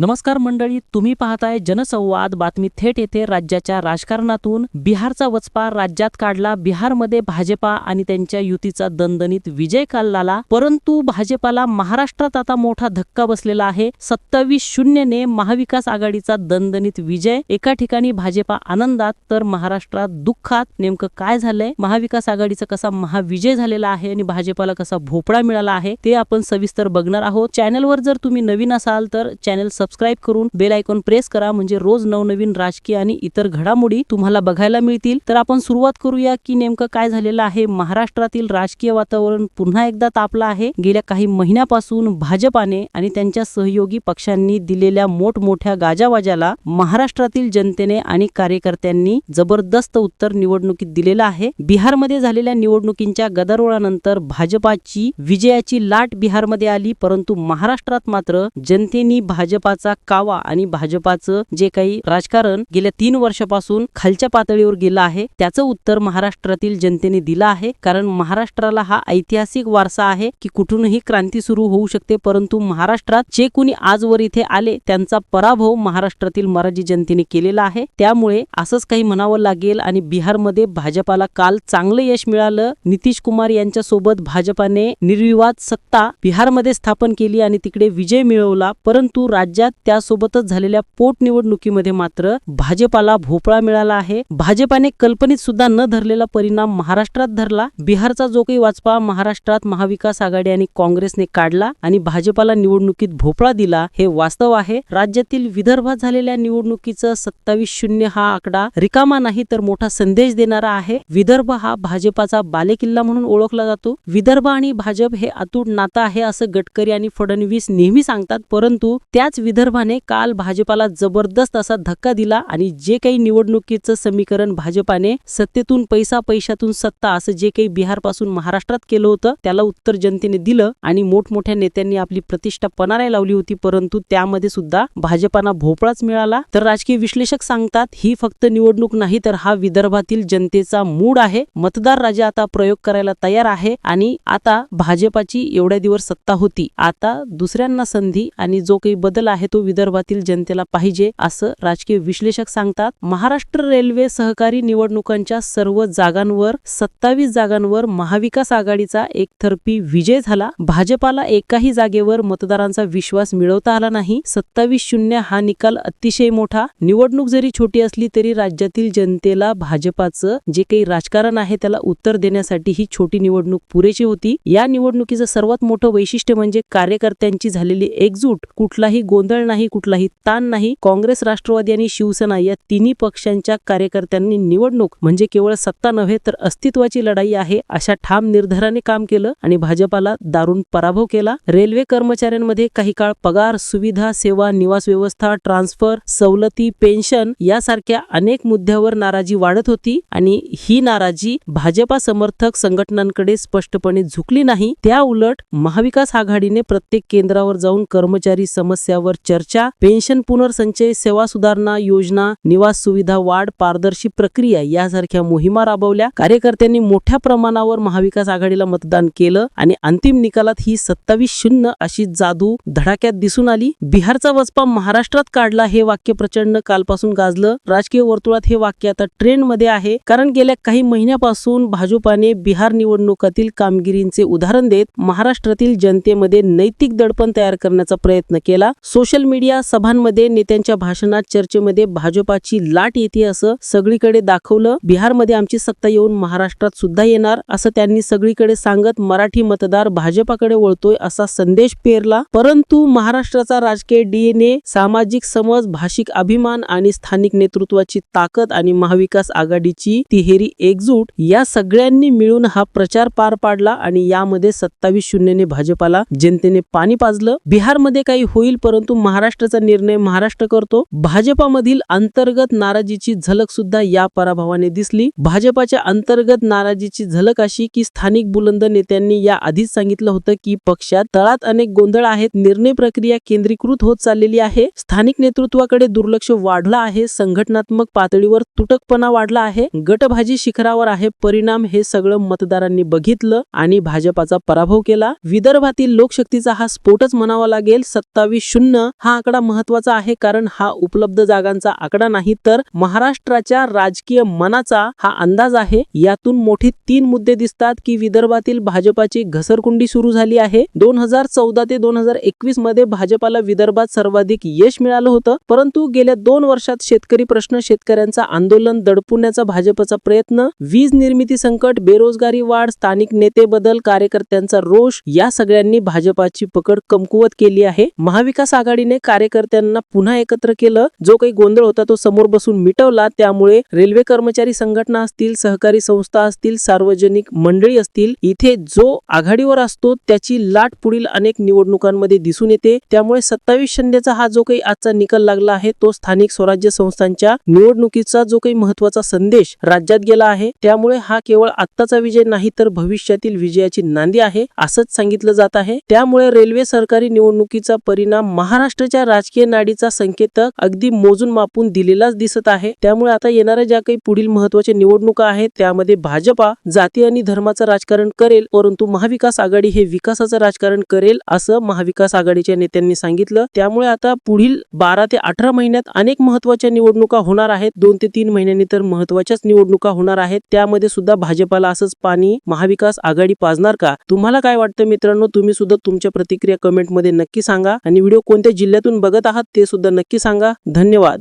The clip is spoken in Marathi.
नमस्कार मंडळी तुम्ही पाहताय जनसंवाद बातमी थेट येथे राज्याच्या राजकारणातून. बिहारचा वचपा राज्यात काढला. बिहारमध्ये भाजपा आणि त्यांच्या युतीचा दणदणीत विजय काढला परंतु भाजपाला महाराष्ट्रात आता मोठा धक्का बसलेला आहे. सत्तावीस शून्यने महाविकास आघाडीचा दणदणीत विजय. एका ठिकाणी भाजपा आनंदात तर महाराष्ट्रात दुःखात. नेमकं काय झालंय? महाविकास आघाडीचा कसा महाविजय झालेला आहे आणि भाजपाला कसा भोपळा मिळाला आहे ते आपण सविस्तर बघणार आहोत. चॅनलवर जर तुम्ही नवीन असाल तर चॅनल सबस्क्राईब करून बेल आयकॉन प्रेस करा. म्हणजे रोज नवनवीन राजकीय आणि इतर घडामोडी तुम्हाला बघायला मिळतील. तर आपण सुरुवात करूया की नेमकं काय झालेलं आहे. महाराष्ट्रातील राजकीय वातावरण पुन्हा एकदा तापलं आहे. गेल्या काही महिन्यापासून भाजपाने आणि त्यांच्या सहयोगी पक्षांनी दिलेल्या मोठमोठ्या गाजावाजाला महाराष्ट्रातील जनतेने आणि कार्यकर्त्यांनी जबरदस्त उत्तर निवडणुकीत दिलेलं आहे. बिहारमध्ये झालेल्या निवडणुकींच्या गदारोळानंतर भाजपाची विजयाची लाट बिहारमध्ये आली. परंतु महाराष्ट्रात मात्र जनतेनी भाजपा भाजपाचा कावा आणि भाजपाचं जे काही राजकारण गेल्या तीन वर्षापासून खालच्या पातळीवर गेलं आहे त्याचं उत्तर महाराष्ट्रातील जनतेने दिलं आहे. कारण महाराष्ट्राला हा ऐतिहासिक वारसा आहे की कुठूनही क्रांती सुरू होऊ शकते परंतु महाराष्ट्रात जे कुणी आजवर इथे आले त्यांचा पराभव महाराष्ट्रातील मराठी जनतेने केलेला आहे. त्यामुळे असंच काही म्हणावं लागेल आणि बिहारमध्ये भाजपाला काल चांगलं यश मिळालं. नितीश कुमार यांच्या सोबत भाजपाने निर्विवाद सत्ता बिहारमध्ये स्थापन केली आणि तिकडे विजय मिळवला परंतु राज्यात त्यासोबतच झालेल्या पोटनिवडणुकीमध्ये मात्र भाजपाला भोपळा मिळाला आहे. भाजपाने कल्पनेत सुद्धा न धरलेला परिणाम महाराष्ट्रात धरला. बिहारचा जो काही वाचपा महाराष्ट्रात महाविकास आघाडी आणि काँग्रेसने काढला आणि भाजपाला निवडणुकीत भोपळा दिला हे वास्तव आहे. राज्यातील विदर्भात झालेल्या निवडणुकीचं सत्तावीस शून्य हा आकडा रिकामा नाही तर मोठा संदेश देणारा आहे. विदर्भ हा भाजपाचा बालेकिल्ला म्हणून ओळखला जातो. विदर्भ आणि भाजप हे अतूट नातं आहे असं गडकरी आणि फडणवीस नेहमी सांगतात परंतु त्याच विदर्भाने काल भाजपाला जबरदस्त असा धक्का दिला आणि जे काही निवडणुकीचं समीकरण भाजपाने सत्तेतून पैसा पैशातून सत्ता असं जे काही बिहारपासून महाराष्ट्रात केलं होतं त्याला उत्तर जनतेने दिलं आणि मोठमोठ्या नेत्यांनी आपली प्रतिष्ठा पणाला लावली होती परंतु त्यामध्ये सुद्धा भाजपाना भोपळाच मिळाला. तर राजकीय विश्लेषक सांगतात ही फक्त निवडणूक नाही तर हा विदर्भातील जनतेचा मूड आहे. मतदार राजा आता प्रयोग करायला तयार आहे आणि आता भाजपाची एवढ्या दिवस सत्ता होती. आता दुसऱ्यांना संधी आणि जो काही बदल आहे तो विदर्भातील जनतेला पाहिजे असं राजकीय विश्लेषक सांगतात. महाराष्ट्र रेल्वे सहकारी निवडणुकांच्या सर्व जागांवर सत्तावीस जागांवर महाविकास आघाडीचा एकतर्फी विजय झाला. भाजपाला एकाही जागेवर मतदारांचा विश्वास मिळवता आला नाही. सत्तावीस शून्य हा निकाल अतिशय मोठा. निवडणूक जरी छोटी असली तरी राज्यातील जनतेला भाजपाचं जे काही राजकारण आहे त्याला उत्तर देण्यासाठी ही छोटी निवडणूक पुरेशी होती. या निवडणुकीचं सर्वात मोठं वैशिष्ट्य म्हणजे कार्यकर्त्यांची झालेली एकजूट कुठलाही गोंधळ नाही कुठलाही ताण नाही. काँग्रेस राष्ट्रवादी आणि शिवसेना या तिन्ही पक्षांच्या कार्यकर्त्यांनी निवडणूक म्हणजे केवळ सत्ता नव्हे तर अस्तित्वाची लढाई आहे अशा ठाम निर्धाराने काम केलं आणि भाजपाला दारुण पराभव केला. रेल्वे कर्मचाऱ्यांमध्ये काही काळ पगार सुविधा सेवा निवास व्यवस्था ट्रान्सफर सवलती पेन्शन यासारख्या अनेक मुद्द्यावर नाराजी वाढत होती आणि ही नाराजी भाजपा समर्थक संघटनांकडे स्पष्टपणे झुकली नाही. त्या उलट महाविकास आघाडीने प्रत्येक केंद्रावर जाऊन कर्मचारी समस्यावर चर्चा पेन्शन पुनर्संचय सेवा सुधारणा योजना निवास सुविधा वाढ पारदर्शी प्रक्रिया यासारख्या मोहिमा राबवल्या. कार्यकर्त्यांनी मोठ्या प्रमाणावर महाविकास आघाडीला मतदान केलं आणि अंतिम निकालात ही सत्तावीस शून्य अशी जादू धडाक्यात दिसून आली. बिहारचा वचपा महाराष्ट्रात काढला हे वाक्य प्रचंड कालपासून गाजलं. राजकीय वर्तुळात हे वाक्य आता ट्रेंडमध्ये आहे. कारण गेल्या काही महिन्यापासून भाजपाने बिहार निवडणुकातील कामगिरींचे उदाहरण देत महाराष्ट्रातील जनतेमध्ये नैतिक दडपण तयार करण्याचा प्रयत्न केला. सोशल सोशल मीडिया सभांमध्ये नेत्यांच्या भाषणात चर्चेमध्ये भाजपाची लाट येते असं सगळीकडे दाखवलं. बिहारमध्ये आमची सत्ता येऊन महाराष्ट्रात सुद्धा येणार असं त्यांनी सगळीकडे सांगत मराठी मतदार भाजपाकडे वळतोय असा संदेश पेरला. परंतु महाराष्ट्राचा राजकीय डीएनए सामाजिक समज भाषिक अभिमान आणि स्थानिक नेतृत्वाची ताकद आणि महाविकास आघाडीची तिहेरी एकजूट या सगळ्यांनी मिळून हा प्रचार पार पाडला आणि यामध्ये सत्तावीस शून्यने भाजपाला जनतेने पाणी पाजलं. बिहारमध्ये काही होईल परंतु महाराष्ट्राचा निर्णय महाराष्ट्र करतो. भाजपामधील अंतर्गत नाराजीची झलक सुद्धा या पराभवाने दिसली. भाजपाच्या अंतर्गत नाराजीची झलक अशी की स्थानिक बुलंद नेत्यांनी या आधीच सांगितलं होतं की पक्षात तळात अनेक गोंधळ आहेत. निर्णय प्रक्रिया केंद्रीकृत होत चाललेली आहे. स्थानिक नेतृत्वाकडे दुर्लक्ष वाढलं आहे. संघटनात्मक पातळीवर तुटकपणा वाढला आहे. गटभाजी शिखरावर आहे परिणाम हे सगळं मतदारांनी बघितलं आणि भाजपाचा पराभव केला. विदर्भातील लोकशक्तीचा हा स्फोटच म्हणावा लागेल. सत्तावीस शून्य मित्रांनो हा आकडा महत्त्वाचा आहे कारण हा उपलब्ध जागांचा आकडा नाही तर महाराष्ट्राच्या राजकीय मनाचा हा अंदाज आहे. यातून मोठे तीन मुद्दे दिसतात की विदर्भातील भाजपाची घसरकुंडी सुरू झाली आहे. दोन हजार चौदा ते दोन हजार एकवीसमध्ये भाजपाला विदर्भात सर्वाधिक यश मिळालं होतं. परंतु गेल्या दोन वर्षात शेतकरी प्रश्न शेतकऱ्यांचा आंदोलन दडपुण्याचा भाजपचा प्रयत्न वीज निर्मिती संकट बेरोजगारी वाढ स्थानिक नेते बदल कार्यकर्त्यांचा रोष या सगळ्यांनी भाजपाची पकड कमकुवत केली आहे. महाविकास आघाडीने कार्यकर्त्यांना पुन्हा एकत्र केलं. जो काही गोंधळ होता तो समोर बसून मिटवला. त्यामुळे रेल्वे कर्मचारी संघटना असतील सहकारी संस्था असतील सार्वजनिक मंडळी असतील इथे जो आघाडीवर असतो त्याची लाट पुढील अनेक निवडणुकांमध्ये दिसून येते. त्यामुळे सत्तावीस शिंदेचा हा जो काही आजचा निकाल लागला आहे तो स्थानिक स्वराज्य संस्थांच्या निवडणुकीचा जो काही महत्त्वाचा संदेश राज्यात गेला आहे त्यामुळे हा केवळ आत्ताचा विजय नाही तर भविष्यातील विजयाची नांदी आहे असंच सांगितलं जात आहे. त्यामुळे रेल्वे सरकारी निवडणुकीचा परिणाम महाराष्ट्राच्या राजकीय नाडीचा संकेतक अगदी मोजून मापून दिलेलाच दिसत आहे. त्यामुळे आता येणाऱ्या ज्या काही पुढील महत्त्वाच्या निवडणुका आहेत त्यामध्ये भाजपा जाती आणि धर्माचं राजकारण करेल परंतु महाविकास आघाडी हे विकासाचं राजकारण करेल असं महाविकास आघाडीच्या नेत्यांनी सांगितलं. त्यामुळे आता पुढील बारा ते अठरा महिन्यात अनेक महत्त्वाच्या निवडणुका होणार आहेत. दोन ते तीन महिन्यांनी तर महत्वाच्याच निवडणुका होणार आहेत. त्यामध्ये सुद्धा भाजपाला असंच पाणी महाविकास आघाडी पाजणार का? तुम्हाला काय वाटतं मित्रांनो? तुम्ही सुद्धा तुमच्या प्रतिक्रिया कमेंटमध्ये नक्की सांगा. आणि व्हिडिओ कोणत्या जिल्ह्यातून बघत आहात ते सुद्धा नक्की सांगा. धन्यवाद.